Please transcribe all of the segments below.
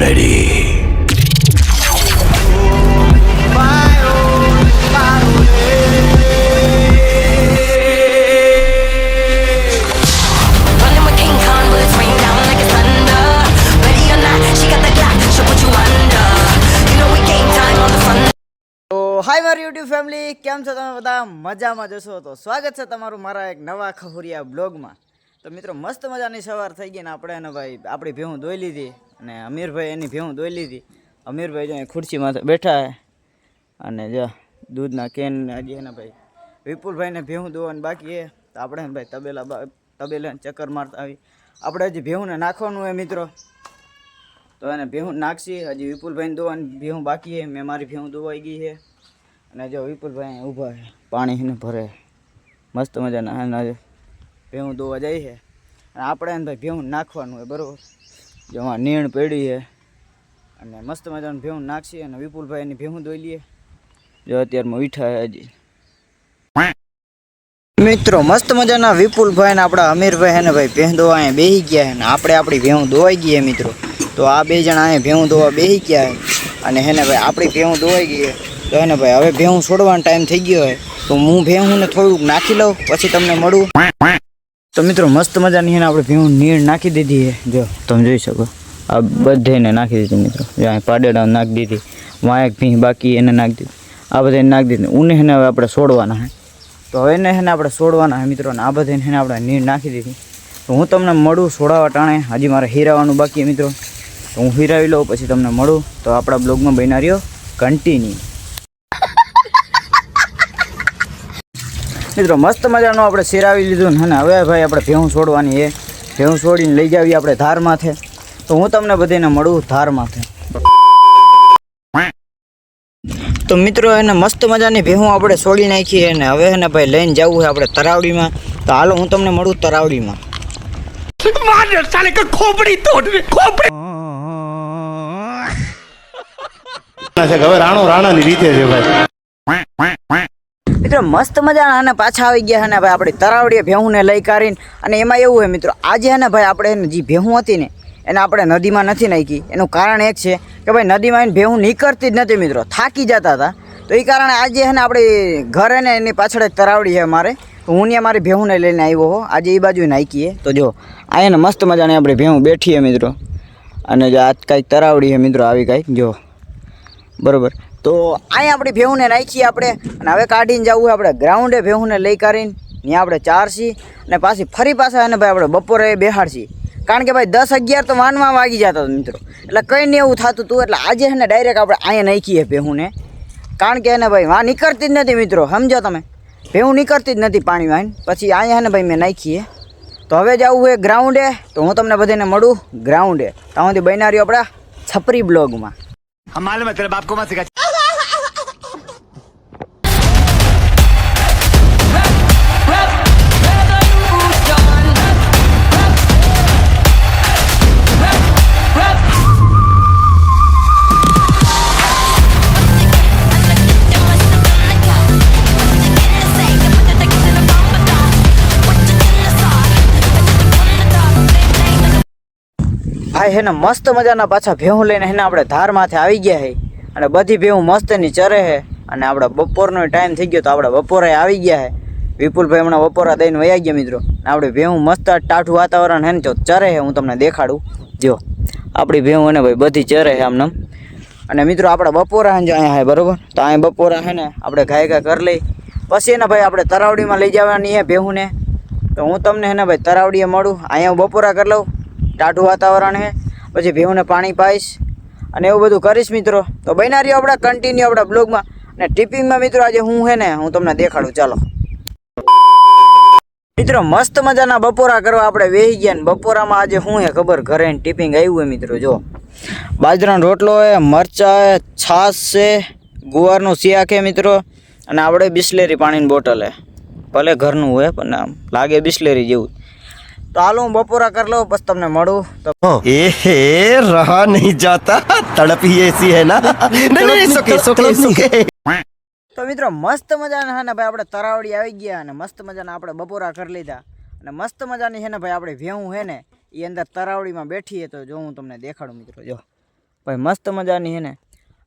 ready. Running with King Kong, bullets rain down like it's thunder. Ready or not, she got the Glock, she'll put you under. You know we game time on the front. તો હાય મારી YouTube family કેમ છો તમે બધા મજામાં જશો તો સ્વાગત છે તમારું મારા એક નવા ખહુરિયા બ્લોગમાં તો મિત્રો, મસ્ત મજાની સવાર થઈ ગઈ ને આપણે એને ભાઈ, આપણી ભેહું દોઈ લીધી અને અમીરભાઈ એની ભેહું દોઈ લીધી. અમીરભાઈ જો ખુરશી માથે બેઠા છે અને જો દૂધના કેન હજી એના ભાઈ, વિપુલભાઈને ભેહું દોવાનું બાકી એ તો આપણે ભાઈ તબેલા તબેલા ચક્કર મારતા આવી. આપણે હજી ભેહુંને નાખવાનું હોય મિત્રો. તો એને ભેહું નાખશી, હજી વિપુલભાઈને દોવાની ભેહું બાકી છે મેં મારી ભેહું દોવાઈ ગઈ છે અને જો વિપુલભાઈ ઊભા છે પાણી ભરે મસ્ત મજાના ભેહું દોવા જાય છે. અને આપણે એને ભાઈ ભેહું નાખવાનું હોય, બરાબર? જેમાં નીણ પડી છે. અને મસ્ત મજાનું ભેહું નાખીએ અને વિપુલભાઈ એની ભેહું દોઈ લઈએ. જો અત્યારમાં મીઠા હજી. મિત્રો, મસ્ત મજાના વિપુલભાઈ ને આપણા અમીરભાઈ ને ભાઈ ભેં દોવા અહીંયા બેસી ગયા છે. ને આપણે આપણી ભેહું દોવાઈ ગઈ મિત્રો. તો આ બે જણા અહીંયા ભેહું દોવા બેસી ગયા છે. અને હેને ભાઈ, આપણી ભેહું દોવાઈ ગઈ તો એને ભાઈ, હવે ભેહું છોડવાનો ટાઈમ થઈ ગયો હોય તો હું ભેહું ને થોડુંક નાખી લઉં, પછી તમને મળું. તો મિત્રો, મસ્ત મજાની એને આપણે ભીણું નીણ નાખી દીધી છે. જો, તમે જોઈ શકો. આ બધેને નાખી દીધી મિત્રો. અહીં પાડેડા નાખી દીધી. વાં ભીં બાકી એને નાખી દીધી. આ બધાને નાખી દીધી. ઊને એને હવે આપણે છોડવાના છે. તો હવે એને એને આપણે છોડવાના છે મિત્રો અને આ બધાને હેને આપણે નીર નાખી દીધી. તો હું તમને મળું છોડાવા ટાણે. હજી મારે હીરાવાનું બાકી મિત્રો. તો હું હીરાવી લઉં, પછી તમને મળું. તો આપણા બ્લોગમાં બન્યા રહ્યો. કન્ટિન્યુ મિત્રો મસ્ત મજાનું આપણે શેરાવી લીધું ને હવે ભાઈ આપણે ભેહું છોડવાની એ ભેહું છોડીને લઈ જાવી આપણે ધાર માથે તો હું તમને બધાને મળું ધાર માથે તો મિત્રો એને મસ્ત મજાની ભેહું આપણે છોડી નાખીએ અને ને હવે એને ભાઈ લઈને જવું છે આપણે તરાવડીમાં. તો હાલો હું તમને મળું તરાવડીમાં. છે કે હવે રાણો રાણાની રીતે છે ભાઈ. મિત્રો, મસ્ત મજાના અને પાછા આવી ગયા અને ભાઈ આપણે તરાવડીએ ભેહુંને લઈ કાઢીને, અને એમાં એવું હોય મિત્રો, આજે હે ને ભાઈ આપણે જે ભેહું હતી ને, એને આપણે નદીમાં નથી નાખી. એનું કારણ એક છે કે ભાઈ નદીમાં એને ભેહું નીકળતી જ નથી મિત્રો, થાકી જતા હતા. તો એ કારણે આજે હે ને આપણે ઘરે ને એની પાછળ એક તરાવડી છે મારે હું ને મારી ભેહુંને લઈને આવ્યો હો. આજે એ બાજુ નાખીએ. તો જો, આ એને મસ્ત મજાની આપણે ભેહું બેઠીએ મિત્રો. અને જો આ કાંઈક તરાવડી છે મિત્રો, આવી કાંઈક. જો, બરોબર. તો અહીંયા આપણી ભેહુંને રાખીએ આપણે. અને હવે કાઢીને જવું આપણે ગ્રાઉન્ડે ભેહુંને લઈ કરીને ત્યાં આપણે ચારસી અને પાછી ફરી પાછા એને ભાઈ આપણે બપોરે બેહાડશી. કારણ કે ભાઈ દસ અગિયાર તો વાનમાં વાગી જતા મિત્રો. એટલે કંઈ નહીં એવું થતું હતું એટલે આજે ને ડાયરેક્ટ આપણે અહીંયા નાખીએ ભેહુંને. કારણ કે એને ભાઈ વા નીકળતી જ નથી મિત્રો. સમજો તમે. ભેહું નીકળતી જ નથી પાણી વાઈન પછી અહીંયા ને ભાઈ મેં નાખીએ. તો હવે જવું એ ગ્રાઉન્ડે. તો હું તમને બધાને મળું ગ્રાઉન્ડે. તો અહીંથી બનાવ્યું આપણા છપરી બ્લોગમાં. હમારે મતલબ આપકો મત આ હે ને મસ્ત મજાના પાછા ભેહું લઈને એને આપણે ધાર માથે આવી ગયા હે. અને બધી ભેહું મસ્ત એની ચરે હે. અને આપણે બપોરનો ટાઈમ થઈ ગયો તો આપણે બપોરે આવી ગયા હે. વિપુલભાઈ હમણાં બપોરા દઈને વયા ગયા મિત્રો. અને આપણે ભેહું મસ્ત ટાઠું વાતાવરણ હે ને જો ચરે હે, હું તમને દેખાડું. જો, આપણી ભેહું અને ભાઈ બધી ચરે હે આમને અને મિત્રો આપણે બપોરા હે અહીંયા હે, બરાબર? તો અહીંયા બપોરા હે ને આપણે ઘાય કરી લઈ. પછી એને ભાઈ આપણે તરાવડીમાં લઈ જવાની હે ભેહુંને. તો હું તમને હે ને ભાઈ તરાવડીએ મળું. અહીંયા બપોરા કરી લઉં. ટાઢું વાતાવરણ છે. પછી ભીવને પાણી પાઈશ. અને એવું બધું કરીશ મિત્રો. તો બન્યા આપણા કન્ટિન્યુ આપણા બ્લોગમાં અને ટિપિંગમાં મિત્રો આજે હું છે ને, હું તમને દેખાડું. ચાલો. મિત્રો, મસ્ત મજાના બપોરા કરવા આપણે વેહી ગયા ને, બપોરામાં આજે શું હે ખબર? ઘરે ટિપિંગ આવ્યું હોય મિત્રો, જો. બાજરાનો રોટલો હે મરચા હે છાશ છે, ગુવારનું શિયાક છે મિત્રો. અને આપણે બિસ્લેરી પાણીની બોટલ હે ભલે ઘરનું હોય, પણ આમ લાગે બિસ્લેરી જેવું. તો હાલો હું બપોરા કરી લઉં પછી તમને મળું. તો એ હે રહા નહીં જાતા. તડપી એસી હે ના. તો મિત્રો મસ્ત મજાના હે ને ભાઈ આપણે તરાવડી આવી ગયા અને મસ્ત મજાના આપણે બપોરા કરી લીધા. અને મસ્ત મજાની છે ને ભાઈ આપણે ભેહું હે ને એ અંદર તરાવડીમાં બેઠીએ તો જો હું તમને દેખાડું મિત્રો જો. ભાઈ મસ્ત મજાની હે ને.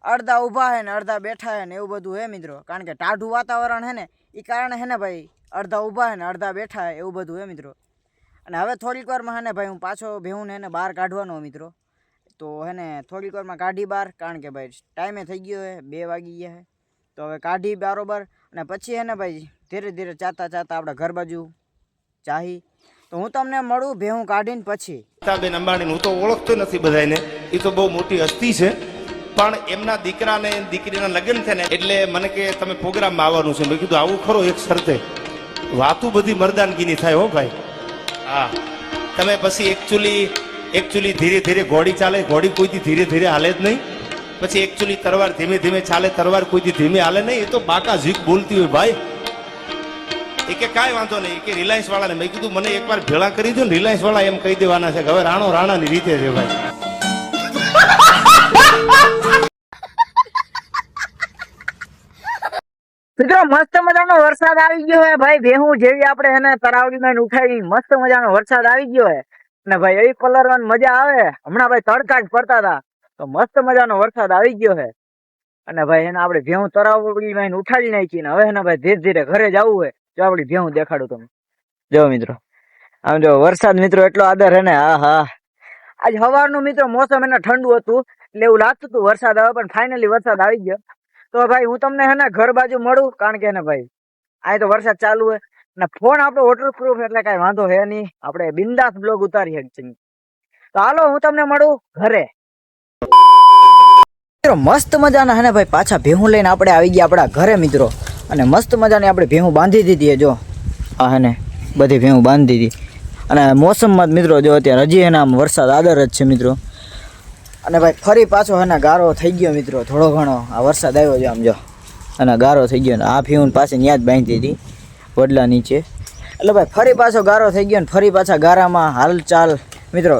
અડધા ઊભા હે ને અડધા બેઠા હે ને એવું બધું હે મિત્રો. કારણ કે ટાઢું વાતાવરણ હે ને એ કારણે હે ને ભાઈ અડધા ઊભા હે ને અડધા બેઠા હે એવું બધું હે મિત્રો. અને હવે થોડીક વારમાં હે ને ભાઈ હું પાછો ભેહું ને બહાર કાઢવાનો મિત્રો. તો હે ને થોડીક વારમાં કાઢી બહાર, કારણ કે ભાઈ ટાઈમે થઈ ગયો હે, બે વાગી ગયા હે. તો હવે કાઢી બરાબર અને પછી હે ને ભાઈ ધીરે ધીરે ચાતા ચાતા આપણે ઘર બાજુ ચાહી. તો હું તમને મળું ભેહું કાઢીને પછી. બેન અંબાણી હું તો ઓળખતો નથી બધાને એ તો બહુ મોટી હસ્તી છે. પણ એમના દીકરાને, દીકરીના લગ્ન છે ને, એટલે મને કે તમે પ્રોગ્રામમાં આવવાનું છે. મેં કીધું આવું ખરો એક શરતે. વાતું બધી મરદાનગીની થાય હો ભાઈ. હા. તમે પછી એકચુલી એકચુલી ધીરે ધીરે ઘોડી ચાલે ઘોડી કોઈથી ધીરે ધીરે હાલે જ નહીં. પછી એકચુલી તરવાર ધીમે ધીમે ચાલે, તરવાર કોઈથી ધીમે હાલે નહીં. એ તો બાકા ઝીક બોલતી હોય ભાઈ. એ કે કાંઈ વાંધો નહીં. કે રિલાયન્સ વાળાને મેં કીધું, મને એકવાર ભેળા કરી દો ને રિલાયન્સ વાળા એમ કહી દેવાના છે કે હવે રાણો રાણાની રીતે છે ભાઈ. મિત્રો, મસ્ત મજાનો વરસાદ આવી ગયો હે ભાઈ. ભેહું જેવી આપણે એને તરાવડીમાં ઉઠાવી, મસ્ત મજાનો વરસાદ આવી ગયો હે. અને ભાઈ, એવી પલરવાની મજા આવે. હમણાં ભાઈ તડકા જ પડતા હતા. તો મસ્ત મજાનો વરસાદ આવી ગયો હે. અને ભાઈ, એને આપણે ભેહું તરાવડીમાં ઉઠાડી નાખી ને હવે એને ભાઈ ધીરે ધીરે ઘરે જવું હોય જો આપણી ભેહું દેખાડું તમે જો મિત્રો, આમ જો વરસાદ મિત્રો એટલો આદર હે ને? હા હા. આજ સવારનું મિત્રો મોસમ એને ઠંડુ હતું. એટલે એવું લાગતું હતું વરસાદ આવે, પણ ફાઇનલી વરસાદ આવી ગયો. તો ભાઈ હું તમને હે ને ઘર બાજુ મળું, કારણ કે ને ભાઈ આ તો વરસાદ ચાલુ હોય ને ફોન આપણો વોટરપ્રૂફ એટલે કાંઈ વાંધો હે નહીં. આપણે બિંદાસ બ્લોગ ઉતારી શકીએ તો હાલો, હું તમને મળું ઘરે. મિત્રો, મસ્ત મજાના હે ને ભાઈ, પાછા ભેહું લઈને આપણે આવી ગયા આપણા ઘરે મિત્રો. અને મસ્ત મજાની આપણે ભેહું બાંધી દીધી હે, જો. આ હે ને બધી ભેહું બાંધી દીધી. અને મોસમમાં મિત્રો, જો અત્યારે હજી એના વરસાદ આદર જ છે મિત્રો. અને ભાઈ ફરી પાછો એના ગારો થઈ ગયો મિત્રો, થોડો ઘણો. આ વરસાદ આવ્યો છે આમ જો. અને ગારો થઈ ગયો ને આ ફીઉન પાછી ન્યા જ બાંધી હતી, વડલા નીચે. એટલે ભાઈ ફરી પાછો ગારો થઈ ગયો ને ફરી પાછા ગારામાં હાલચાલ. મિત્રો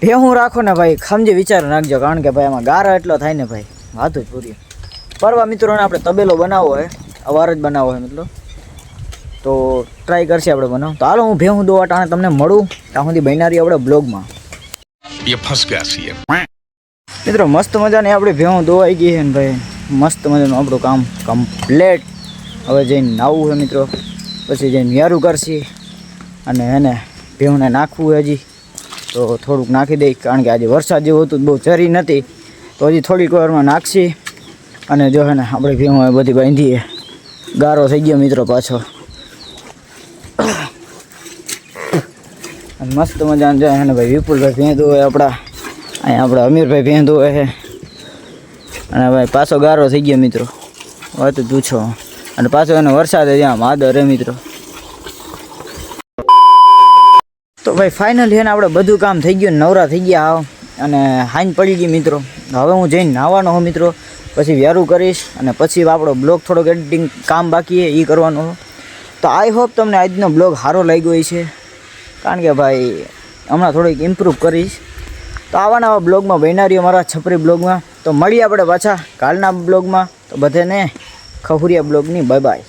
ભેહું રાખો ને ભાઈ સમજી વિચાર નાખજો કારણ કે ભાઈ આમાં ગારો એટલો થાય ને ભાઈ. વાતું જ પૂરી. પરવા મિત્રોને આપણે તબેલો બનાવવો હોય, અવાર જ બનાવવો હોય મિત્રો. તો ટ્રાય કરશે આપણે બનાવ. તો હાલો હું ભેહું દોવા ટાણે તમને મળું. ત્યાં સુધી બન્યા આપણે બ્લોગમાં એ ફસક્યા છીએ. મિત્રો, મસ્ત મજાની આપણી ભેહું દોવાઈ ગઈ છે ને ભાઈ. મસ્ત મજાનું આપણું કામ કમ્પ્લેટ હવે જઈને નાવું છે મિત્રો. પછી જઈને યારું કરશે. અને એને ભેહુંને નાખવું હજી. તો થોડુંક નાખી દઈશ કારણ કે આજે વરસાદ જેવું હતું, બહુ ચરી નથી. તો હજી થોડીક વારમાં નાખશી. અને જો હે ને, આપણે ભેહું બધી બાંધીએ. ગારો થઈ ગયો મિત્રો પાછો. અને મસ્ત મજાનું જાય અને ભાઈ, વિપુલભાઈ ભેંદો હોય આપણા. અહીંયા આપણા અમીરભાઈ ભેંદો હોય છે અને ભાઈ, પાછો ગારો થઈ ગયો મિત્રો. વાત પૂછો. અને પાછો એનો વરસાદ ત્યાં માદર રે મિત્રો. તો ભાઈ ફાઇનલી એને આપણે બધું કામ થઈ ગયું, નવરા થઈ ગયા આવ અને હાઈન પડી ગઈ મિત્રો. હવે હું જઈને નાહવાનો હો મિત્રો. પછી વ્યારું કરીશ અને પછી આપણો બ્લોગ થોડોક એડિટિંગ કામ બાકી એ કરવાનું. તો આઈ હોપ તમને આજનો બ્લોગ સારો લાગ્યો છે કારણ કે ભાઈ, હમણાં થોડીક ઇમ્પ્રૂવ કરીશ. તો આવા નવા બ્લોગમાં બહેનારીઓ મારા છપરી બ્લોગમાં. તો મળીએ આપણે પાછા કાલના બ્લોગમાં. તો બધાને ખહુરિયા બ્લોગની બાય બાય